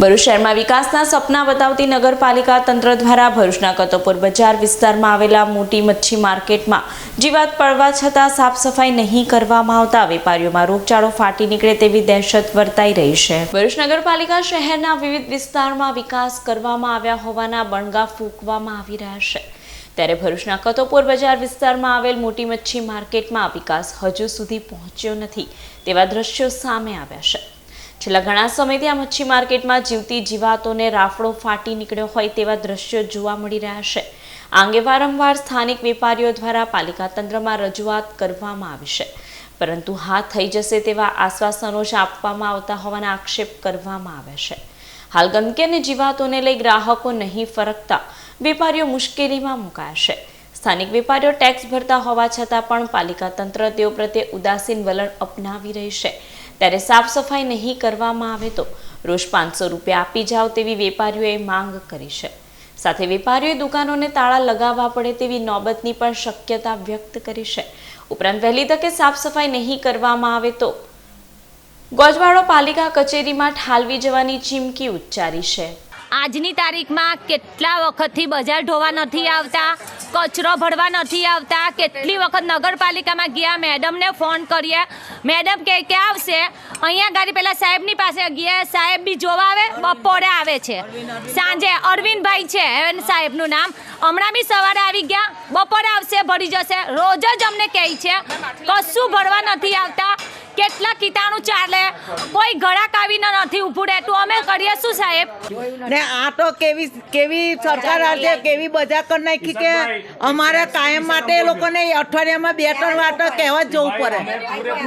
ભરૂચ શહેરમાં વિકાસના સપના બતાવતી નગરપાલિકા તંત્ર દ્વારા ભરૂચના કતોપુર બજાર વિસ્તારમાં આવેલા મોટી મચ્છી માર્કેટમાં જીવાત પડવા છતાં સાફ સફાઈ નહીં કરવામાં આવતા વેપારીઓમાં રોગચાળો ફાટી નીકળે તેવી દહેશત વર્તાઈ રહી છે. ભરૂચ નગરપાલિકા શહેરના વિવિધ વિસ્તારમાં વિકાસ કરવામાં આવ્યા હોવાના બણગા ફૂંકવામાં આવી રહ્યા છે. ત્યારે ભરૂચના કતોપુર બજાર વિસ્તારમાં આવેલ મોટી મચ્છી માર્કેટમાં વિકાસ હજુ સુધી પહોંચ્યો નથી તેવા દ્રશ્યો સામે આવ્યા છે. છેલ્લા ઘણા સમયથી આ મચ્છી માર્કેટમાં જીવતી જીવાતોને રાફડો ફાટી નીકળ્યો હોય તેવા દ્રશ્યો જોવા મળી રહ્યા છે. આ અંગે વારંવાર સ્થાનિક વેપારીઓ દ્વારા પાલિકા તંત્રમાં રજૂઆત કરવામાં આવી છે. પરંતુ હા, થઈ જશે તેવા આશ્વાસનો જ આપવામાં આવતા હોવાના આક્ષેપ કરવામાં આવે છે. હાલ ગંદકી અને જીવાતોને લઈ ગ્રાહકો નહીં ફરકતા, વેપારીઓ મુશ્કેલીમાં મુકાયા છે. સ્થાનિક વેપારીઓ ટેક્સ ભરતા હોવા છતાં પણ પાલિકા તંત્ર તેઓ પ્રત્યે ઉદાસીન વલણ અપનાવી રહી છે. ત્યારે સાફ સફાઈ નહીં કરવામાં આવે તો રોજ પાંચસો રૂપિયા આપી જાઓ તેવી વેપારીઓએ માંગ કરી છે. સાથે વેપારીઓએ દુકાનોને તાળા લગાવવા પડે તેવી નોબતની પણ શક્યતા વ્યક્ત કરી છે. ઉપરાંત વહેલી તકે સાફ સફાઈ નહીં કરવામાં આવે તો ગોજવાડો પાલિકા કચેરીમાં ઠાલવી જવાની ચીમકી ઉચ્ચારી છે. આજની તારીખમાં કેટલા વખતથી બજાર ઢોવા નથી આવતા? કચરો ભરવા નથી આવતા. કેટલી વખત નગરપાલિકામાં ગયા, મેડમને ફોન કરીએ મેડમ કહે કે આવશે. અહીંયા ગાડી પેલા સાહેબની પાસે ગયા. સાહેબ બી જોવા આવે, બપોરે આવે છે. સાંજે અરવિંદભાઈ છે સાહેબનું નામ. હમણાં બી સવારે આવી ગયા. બપોરે આવશે, ભરી જશે. રોજ જ અમને કહે છે, કશું ભરવા નથી આવતા. કેટલા કીટાણુ ચાલે? કોઈ ગળા આવીને નથી ઊભું રહેતું અમે કરીએ શું સાહેબ? ને આ તો કેવી કેવી સરકાર આજે કેવી બજા કરી નાખી કે અમારે કાયમ માટે એ લોકોને અઠવાડિયામાં બે ત્રણ વાર તો કહેવા જ જવું પડે.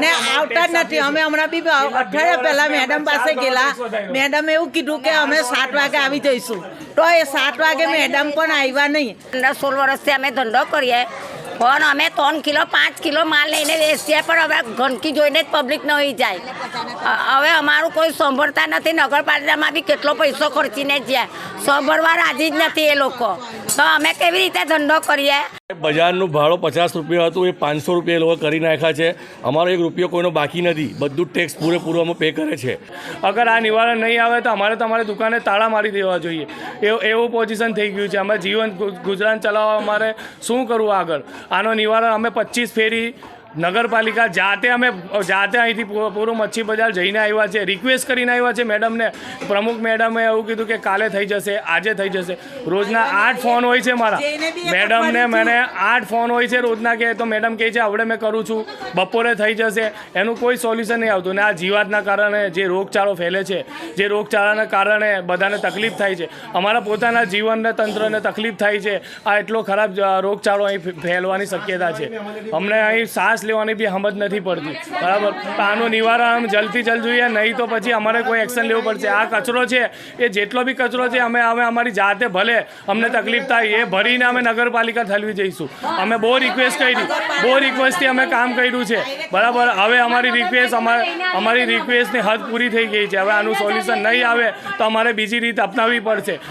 ને આવતા જ નથી. અમે હમણાં બી અઠવાડિયા પહેલાં મેડમ પાસે ગયેલા. મેડમ એવું કીધું કે અમે સાત વાગે આવી જઈશું. તો એ સાત વાગે મેડમ પણ આવ્યા નહીં. પંદર સોળ વર્ષથી અમે ધંધો કરીએ. પણ અમે ત્રણ કિલો પાંચ કિલો માલ લઈને વેચીએ પણ હવે ગંદકી જોઈને જ પબ્લિક નહીં જાય. હવે અમારું કોઈ સાંભળતા નથી. નગરપાલિકામાં બી કેટલો પૈસો ખર્ચીને જાય. સાંભળવા રાજી જ નથી એ લોકો. તો અમે કેવી રીતે ધંધો કરીએ? બજારનું ભાડું પચાસ રૂપિયા હતું એ પાંચસો રૂપિયા એ લોકો કરી નાખ્યા છે. અમારો એક રૂપિયો કોઈનો બાકી નથી. બધું જ ટેક્સ પૂરેપૂરો અમે પે કરે છે. અગર આ નિવારણ નહીં આવે તો અમારે તમારી દુકાને તાળા મારી દેવા જોઈએ. એવું એવું પોઝિશન થઈ ગયું છે. અમે જીવન ગુજરાન ચલાવવા અમારે શું કરવું આગળ? આનો નિવારણ અમે પચીસ ફેરી નગરપાલિકા જાતે અમે જાતે અહીંથી પૂરું મચ્છી બજાર જઈને આવ્યા છે રિક્વેસ્ટ કરીને આવ્યા છે મેડમને. પ્રમુખ મેડમે એવું કીધું કે કાલે થઈ જશે આજે થઈ જશે. રોજના આઠ ફોન હોય છે મારા. મેડમને મને આઠ ફોન હોય છે રોજના કે તો મેડમ કહે છે આવડે મેં કરું છું. બપોરે થઈ જશે. એનું કોઈ સોલ્યુશન નહીં આવતું. ને આ જીવાતના કારણે જે રોગચાળો ફેલે છે જે રોગચાળાના કારણે બધાને તકલીફ થાય છે. અમારા પોતાના જીવનને તંત્રને તકલીફ થાય છે. આ એટલો ખરાબ રોગચાળો અહીં ફેલવાની શક્યતા છે. અમને અહીં શ્વાસ લેવાની બી સમજ નથી પડતી. બરાબર? આનું નિવારણ જલ્દથી જલ્દ જોઈએ, નહીં તો પછી અમારે કોઈ એક્શન લેવું પડશે. આ કચરો છે, એ જેટલો બી કચરો છે, અમે અમે અમારી જાતે ભલે અમને તકલીફ થાય, એ ભરીને અમે નગરપાલિકા ઠલવી જઈશું. અમે બહુ રિક્વેસ્ટ કરી, બહુ રિક્વેસ્ટથી અમે કામ કર્યું છે. બરાબર? હવે અમારી રિક્વેસ્ટ અમારે અમારી રિક્વેસ્ટની હદ પૂરી થઈ ગઈ છે. હવે આનું સોલ્યુશન નહીં આવે, તો અમારે બીજી રીત અપનાવવી પડશે.